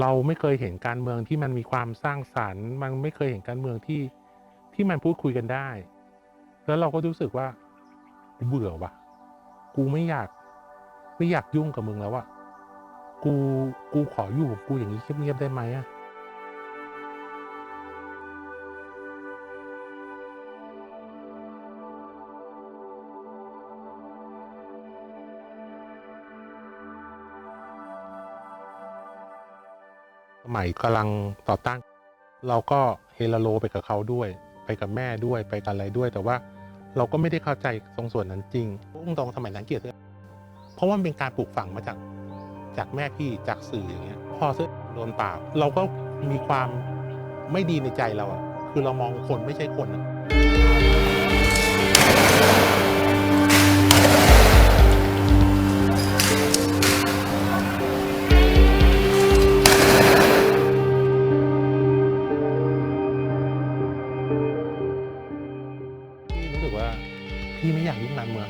เราไม่เคยเห็นการเมืองที่มันมีความสร้างสรรค์ มันไม่เคยเห็นการเมืองที่ที่มันพูดคุยกันได้ แล้วเราก็รู้สึกว่าเบื่อว่ะกูไม่อยาก ไม่อยากยุ่งกับมึงแล้วอะกูกูขออยู่กูอย่างนี้เงียบๆได้ไหมอะ สมัยกำลังต่อต้านเราก็เฮลโลไปกับเขาด้วย ไปกับแม่ด้วยไปกับอะไรด้วย แต่ว่าเราก็ไม่ได้เข้าใจตรงส่วนนั้นจริงพุ่งตรงสมัยนั้นเกลียดเสื้อเพราะว่ามันเป็นการปลูกฝังมาจากจากแม่พี่จากสื่ออย่างเงี้ยพอเสื้อโดนปราบเราก็มีความไม่ดีในใจเราอะคือเรามองคนไม่ใช่คนอะ สึกว่าพี่ไม่อยากยุ่งการเมือง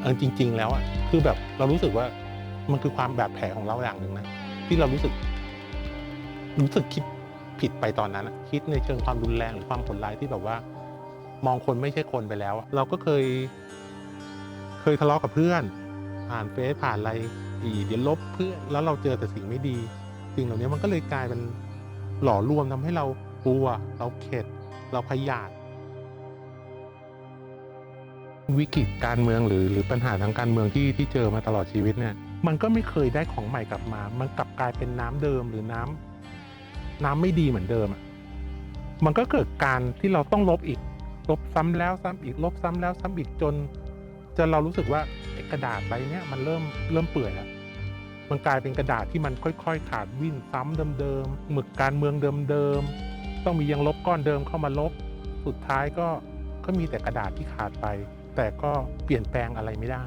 เออจริง ๆ แล้วอะคือแบบเรารู้สึกว่ามันคือความแบาดแผลของเราอย่างหนึ่งนะที่เรารู้สึก รู้สึกคิดผิดไปตอนนั้นคิดในเชิงความรุนแรงหรือความผลร้ายที่แบบว่า มองคนไม่ใช่คนไปแล้ว เราก็เคย เคยทะเลาะกับเพื่อน ผ่านเฟซผ่านอะไรอีเดี๋ยวลบเพื่อนแล้วเราเจอแต่สิ่งไม่ดีสิ่งเหล่านี้มันก็เลยกลายเป็นหล่อรวมทำให้เรากลัว เราเข็ด เราขยาด วิกฤตการเมืองหรือหรือปัญหาทางการเมืองที่ที่เจอมาตลอดชีวิตเนี่ยมันก็ไม่เคยได้ของใหม่กลับมา มันกลับกลายเป็นน้ำเดิมหรือน้ำน้ำไม่ดีเหมือนเดิมอะมันก็เกิดการที่เราต้องลบอีก ลบซ้ำแล้วซ้ำอีกลบซ้ำแล้วซ้ำอีกจนจนเรารู้สึกว่ากระดาษใบเนี้ยมันเริ่มเริ่มเปื่อยแล้วมันกลายเป็นกระดาษที่มันค่อย ๆ ขาดวิ่นซ้ำเดิมๆหมึกการเมืองเดิมๆต้องมียังลบก้อนเดิมเข้ามาลบ สุดท้ายก็ก็มีแต่กระดาษที่ขาดไป แต่ก็เปลี่ยนแปลงอะไรไม่ได้